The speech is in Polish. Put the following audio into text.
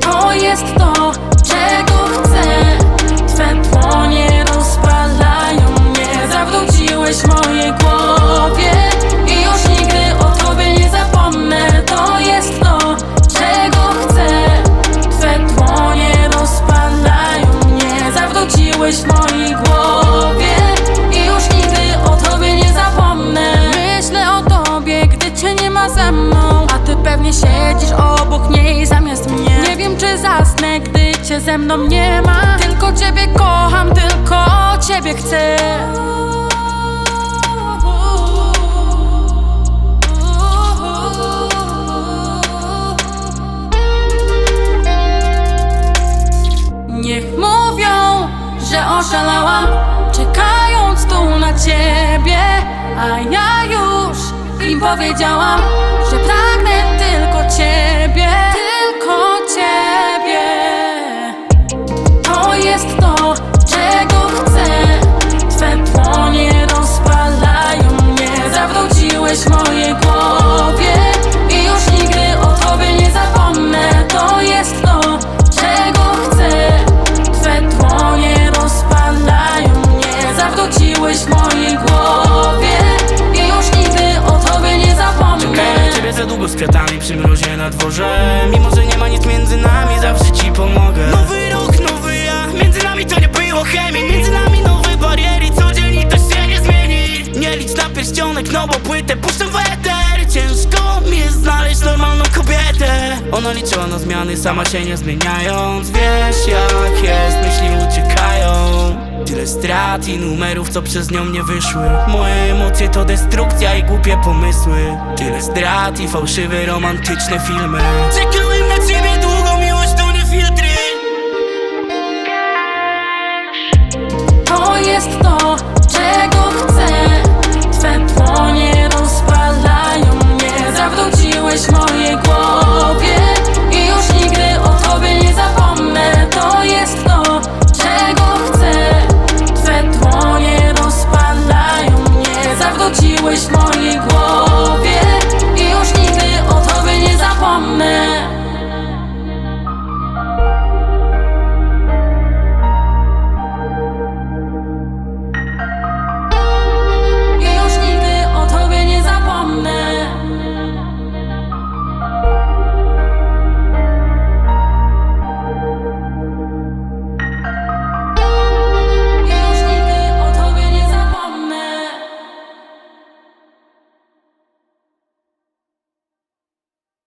To jest to, czego chcę. Twe dłonie rozpalają mnie. Zawróciłeś mojej głowie I już nigdy o tobie nie zapomnę. To jest to, czego chcę. Twe dłonie rozpalają mnie. Zawróciłeś mojej głowie I już nigdy o tobie nie zapomnę. Myślę o tobie, gdy cię nie ma ze mną. A ty pewnie siedzisz obok niej za cię ze mną nie ma. Tylko ciebie kocham, tylko ciebie chcę. Niech mówią, że oszalałam Czekając tu na ciebie. A ja już im powiedziałam Że pragnę przy mrozie na dworze. Mimo, że nie ma nic między nami, zawsze ci pomogę. Nowy rok, nowy ja, między nami to nie było chemii. Między nami nowe bariery, codziennie to się nie zmieni. Nie licz na pierścionek, no bo płytę puszczę w eter. Ciężko mi jest znaleźć normalną kobietę. Ona liczyła na zmiany, sama się nie zmieniając. Wiesz jak strat i numerów, co przez nią nie wyszły. Moje emocje to destrukcja i głupie pomysły. Tyle zdrad i fałszywe, romantyczne filmy